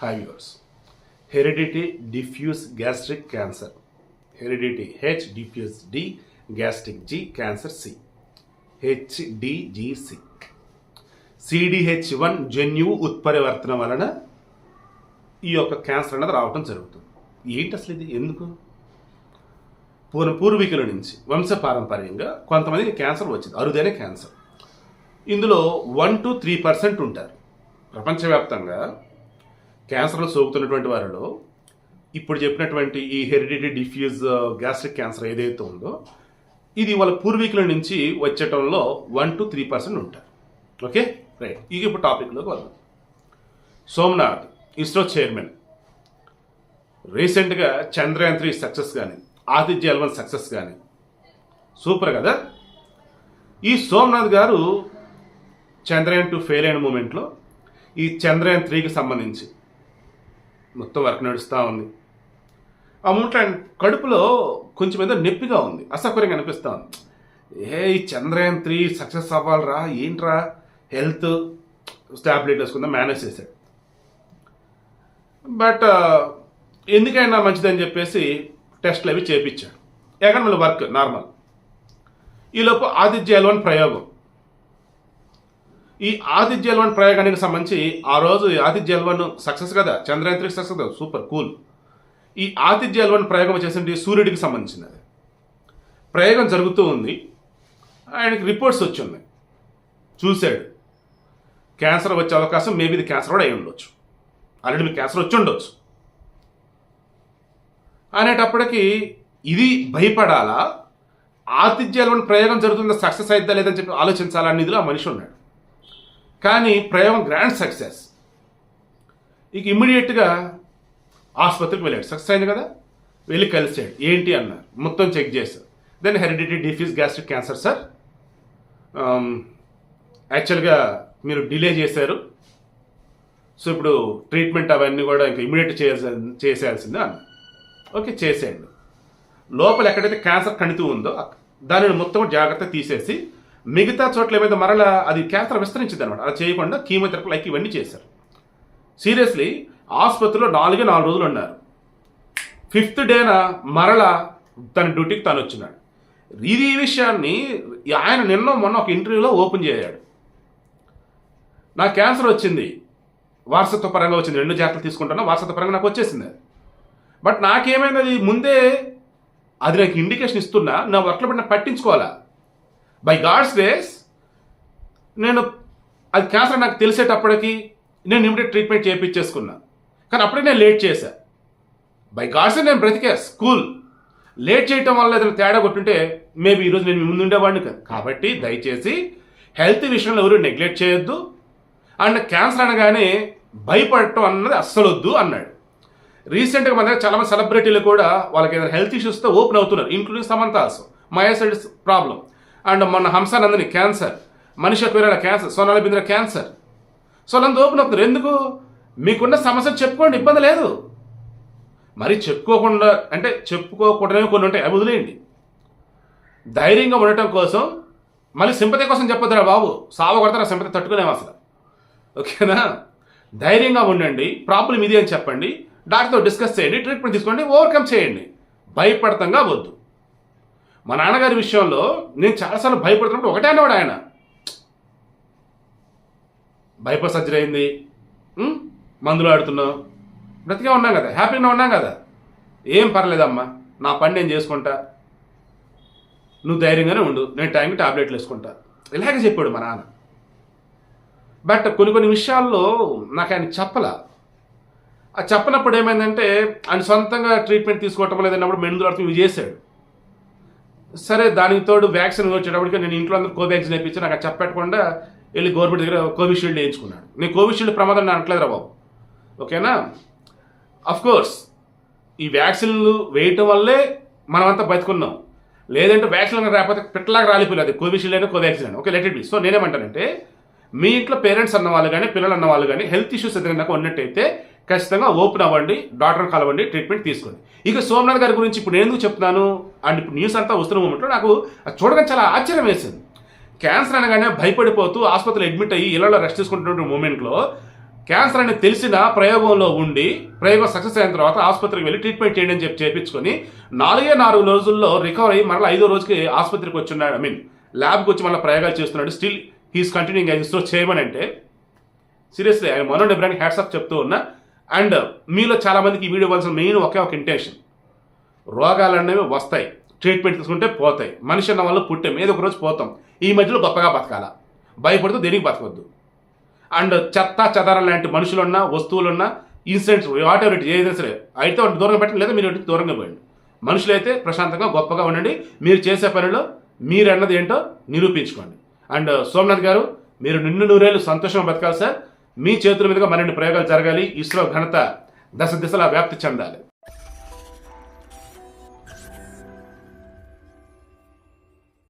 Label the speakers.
Speaker 1: Hi yours heredity diffuse gastric cancer. Heredity H diffuse D gastric G cancer C. HDGC CDH one జన్యువు ఉత్పరివర్తన వలన ఈ యొక్క cancer అనేది రావటం జరుగుతుంది. ఏంటి అసలు ఇది? ఎందుకు? పూర్వ పూర్వీకుల నుంచి వంశపారంపర్యంగా కొంతమందికి క్యాన్సర్ వచ్చింది. అరుదైన క్యాన్సర్. ఇందులో వన్ టు త్రీ పర్సెంట్ ఉంటారు. ప్రపంచవ్యాప్తంగా క్యాన్సర్లో సోకుతున్నటువంటి వారిలో ఇప్పుడు చెప్పినటువంటి ఈ హెరిడిటీ డిఫ్యూజ్ గ్యాస్ట్రిక్ క్యాన్సర్ ఏదైతే ఉందో ఇది వాళ్ళ పూర్వీకుల నుంచి వచ్చేటంలో వన్ టు త్రీ పర్సెంట్ ఉంటారు. ఓకే రైట్ ఇక ఇప్పుడు టాపిక్లోకి వద్దాం. సోమనాథ్ ఇస్రో చైర్మన్ రీసెంట్గా చంద్రయాన్ త్రీ సక్సెస్ కానీ ఆదిత్య ఎల్వన్ సక్సెస్ కానీ సూపర్ కదా? ఈ సోమనాథ్ గారు చంద్రయాన్ టూ ఫెయిల్ అయిన మూమెంట్లో ఈ చంద్రయాన్ త్రీకి సంబంధించి మొత్తం వర్క్ నడుస్తూ ఉంది. ఆ మూమెంట్లో ఆయన కడుపులో కొంచెం ఏదో నొప్పిగా ఉంది అసౌకర్యంగా అనిపిస్తూ ఉంది. ఏ చంద్రయాన్ త్రీ సక్సెస్ అవ్వాలరా ఏంట్రా? హెల్త్ టాబ్లెట్ వేసుకుందాం మేనేజ్ చేశాడు. బట్ ఎందుకైనా మంచిదని చెప్పేసి టెస్ట్లు అవి చేపించాడు. ఎక్కడ మళ్ళీ వర్క్ నార్మల్. ఈలోపు ఆదిత్య అని ప్రయోగం. ఈ ఆదిత్య ఎల్వన్ ప్రయోగానికి సంబంధించి ఆ రోజు ఆదిత్య ఎల్వన్ సక్సెస్ కదా? చంద్రయాన్ త్రీ సక్సెస్ కదా? Super cool. ఈ ఆదిత్య ఎల్వన్ ప్రయోగం చేసింది సూర్యుడికి సంబంధించినది. ప్రయోగం జరుగుతూ ఉంది. ఆయనకి రిపోర్ట్స్ వచ్చి ఉన్నాయి చూశాడు. క్యాన్సర్ వచ్చే అవకాశం మేబీ ఇది క్యాన్సర్ కూడా అయి ఉండొచ్చు. ఆల్రెడీ మీకు క్యాన్సర్ వచ్చి ఉండొచ్చు. అనేటప్పటికి ఇది భయపడాలా? ఆతిథ్యాలు ప్రయోగం జరుగుతుందా సక్సెస్ అయిద్దా లేదని చెప్పి ఆలోచించాలా? ఇదిలో ఆ మనిషి ఉన్నాడు. కానీ ప్రయోగం గ్రాండ్ సక్సెస్ ఇక ఇమ్మీడియట్గా ఆసుపత్రికి వెళ్ళాడు. సక్సెస్ అయింది కదా? వెళ్ళి కలిసాడు ఏంటి అన్నారు. మొత్తం చెక్ చేశారు. Then heredity diffuse gastric cancer sir యాక్చువల్గా మీరు డిలే చేశారు. సో ఇప్పుడు ట్రీట్మెంట్ అవన్నీ కూడా ఇంకా ఇమీడియట్ చేయాల్సి చేసేయాల్సిందే అన్న ఓకే చేసేయండి. లోపల ఎక్కడైతే క్యాన్సర్ కణితి ఉందో దానిని మొత్తం జాగ్రత్త తీసేసి మిగతా చోట్ల ఏమైతే మరలా అది క్యాన్సర్ విస్తరించింది అనమాట అలా చేయకుండా కీమోథెరపీ లైక్ ఇవన్నీ చేశారు. సీరియస్లీ ఆసుపత్రిలో నాలుగే నాలుగు రోజులు ఉన్నారు. ఫిఫ్త్ డేన మరలా తన డ్యూటీకి తను వచ్చినాడు. ఇది ఈ విషయాన్ని ఆయన నిన్న మొన్న ఒక ఇంటర్వ్యూలో ఓపెన్ చేశాడు నాకు క్యాన్సర్ వచ్చింది. వారసత్వ పరంగా వచ్చింది. రెండు జాగ్రత్తలు తీసుకుంటున్నా వారసత్వ పరంగా నాకు వచ్చేసింది. బట్ నాకేమైంది అది ముందే అది నాకు ఇండికేషన్ ఇస్తున్నా నా వర్క్లో పడిన పట్టించుకోవాలా? బై గాడ్స్ గ్రేస్ నేను అది క్యాన్సర్ నాకు తెలిసేటప్పటికి నేను ఇమీడియట్ ట్రీట్మెంట్ చేయించేసుకున్నా కానీ అప్పుడే నేను లేట్ చేశా. బై గాడ్స్ నేను బ్రతికా స్కూల్ లేట్ చేయటం వల్ల ఏదైనా తేడా కొట్టుంటే మేబీ ఈరోజు నేను మీ ముందు ఉండేవాడిని కాదు. కాబట్టి దయచేసి హెల్త్ విషయంలో ఎవరు నెగ్లెక్ట్ చేయొద్దు. అండ్ క్యాన్సర్ అనగానే భయపడటం అన్నది అస్సలు వద్దు అన్నాడు రీసెంట్గా మన దగ్గర చాలామంది సెలబ్రిటీలు కూడా వాళ్ళకి ఏదైనా హెల్త్ ఇష్యూస్తో ఓపెన్ అవుతున్నారు including Samantha's myositis problem and మొన్న హంసానందని క్యాన్సర్ మనిషి పేరు cancer Sonali Bendre cancer. So నన్ను ఓపెన్ అవుతున్నారు ఎందుకు? మీకున్న సమస్య చెప్పుకోండి ఇబ్బంది లేదు. మరి చెప్పుకోకుండా అంటే చెప్పుకోకుండానే కొన్ని ఉంటాయి అవి వదిలేయండి. ధైర్యంగా ఉండటం కోసం మళ్ళీ సింపతి కోసం చెప్పొద్దురా బాబు. సావ కొడతారా సింపతి తట్టుకునేమో అసలు ఓకేనా? ధైర్యంగా ఉండండి ప్రాబ్లం ఇది అని చెప్పండి. డాక్టర్తో డిస్కస్ చేయండి ట్రీట్మెంట్ తీసుకోండి ఓవర్కమ్ చేయండి. భయపడతంగా వద్దు. మా నాన్నగారి విషయంలో నేను చాలాసార్లు భయపడుతున్నప్పుడు ఒకటే అన్నవాడు ఆయన. భయపడ సర్జరీ అయింది. మందులు ఆడుతున్నావు. బ్రతికే ఉన్నాం కదా. హ్యాపీగా ఉన్నాం కదా. ఏం పర్లేదమ్మా. నా పని నేను చేసుకుంటా. నువ్వు ధైర్యంగానే ఉండు. నేను టైంకి టాబ్లెట్లు వేసుకుంటా. ఇలాగే చెప్పాడు మా నాన్న. బట్ కొన్ని కొన్ని విషయాల్లో నాకు ఆయన చెప్పలా. ఆ చెప్పనప్పుడు ఏమైందంటే ఆయన సొంతంగా ట్రీట్మెంట్ తీసుకోవటం లేదన్నప్పుడు మెండు అర్థం ఇవి చేశాడు. సరే దానికి తోడు వ్యాక్సిన్ వచ్చేటప్పటికి నేను ఇంట్లో అందరూ కోవాక్సిన్ వేయించి నాకు చెప్పకుండా వెళ్ళి గవర్నమెంట్ దగ్గర కోవిషీల్డ్ వేయించుకున్నాడు. నేను కోవిషీల్డ్ ప్రమాదం నేను అనట్లేదురా బాబు. ఓకేనా? అఫ్ కోర్స్ ఈ వ్యాక్సిన్లు వేయటం వల్లే మనమంతా బతుకున్నాం. లేదంటే వ్యాక్సిన్ రాకపోతే పిట్టలాగా రాలిపోలేదు కోవిషీల్డ్ అయినా కోవాక్సిన్ అయినా. Okay let it be so నేనేమంటానంటే మీ ఇంట్లో పేరెంట్స్ అన్న వాళ్ళు కానీ పిల్లలు అన్న వాళ్ళు కానీ హెల్త్ ఇష్యూస్ ఎదురైనా ఉన్నట్టయితే ఖచ్చితంగా ఓపెన్ అవ్వండి డాక్టర్ కలవండి ట్రీట్మెంట్ తీసుకోండి. ఇక సోమనాథ్ గారి గురించి ఇప్పుడు నేను ఎందుకు చెప్తున్నాను? అండ్ ఇప్పుడు న్యూస్ అంతా వస్తున్న మూమెంట్లో నాకు అది చూడగానే చాలా ఆశ్చర్యం వేసింది. క్యాన్సర్ అనగానే భయపడిపోతూ ఆసుపత్రిలో అడ్మిట్ అయ్యి ఇళ్ళలో రెస్ట్ తీసుకుంటున్న మూమెంట్లో క్యాన్సర్ అనేది తెలిసిన ప్రయోగంలో ఉండి ప్రయోగం సక్సెస్ అయిన తర్వాత ఆసుపత్రికి వెళ్ళి ట్రీట్మెంట్ చేయండి అని చెప్పి చేపించుకొని నాలుగే నాలుగు రోజుల్లో రికవర్ అయ్యి మరలా ఐదో రోజుకి ఆసుపత్రికి వచ్చున్నాడు ఐ మీన్ ల్యాబ్కి వచ్చి మళ్ళీ ప్రయోగాలు చేస్తున్నాడు. Still he's continuing as ISRO చేయమని అంటే సీరియస్లీ ఆయన మనోడ్ ఇబ్రాహిం హ్యాట్స్ ఆఫ్ చెప్తూ ఉన్నా అండ్ మీలో చాలా మందికి ఈ వీడియో వలసిన మెయిన్ ఒకే ఒక ఇంటెన్షన్ రోగాలు అనేవి వస్తాయి. ట్రీట్మెంట్ తీసుకుంటే పోతాయి. మనిషి అన్న వాళ్ళు పుట్టాం. ఏదో ఒక రోజు పోతాం. ఈ మధ్యలో గొప్పగా బతకాల. భయపడుతూ దేనికి బతకవద్దు. అండ్ చెత్త చెదారం లాంటి మనుషులున్నా వస్తువులున్నా ఇన్సిడెంట్స్ వాట్ ఎవర్ ఇట్ ఏదైనా సరే అయితే వాటిని దూరంగా పెట్టండి లేదా మీరు వాటికి దూరంగా పోయండి. మనుషులైతే ప్రశాంతంగా గొప్పగా ఉండండి. మీరు చేసే పనిలో మీరు అన్నది ఏంటో నిరూపించుకోండి. అండ్ సోమనాథ్ గారు మీరు నిన్ను నూరేళ్ళు సంతోషంగా బతకాలి సార్. మీ చేతుల మీదుగా మరిన్ని ప్రయోగాలు జరగాలి. ఇస్రో ఘనత దశ దిశలా వ్యాప్తి చెందాలి.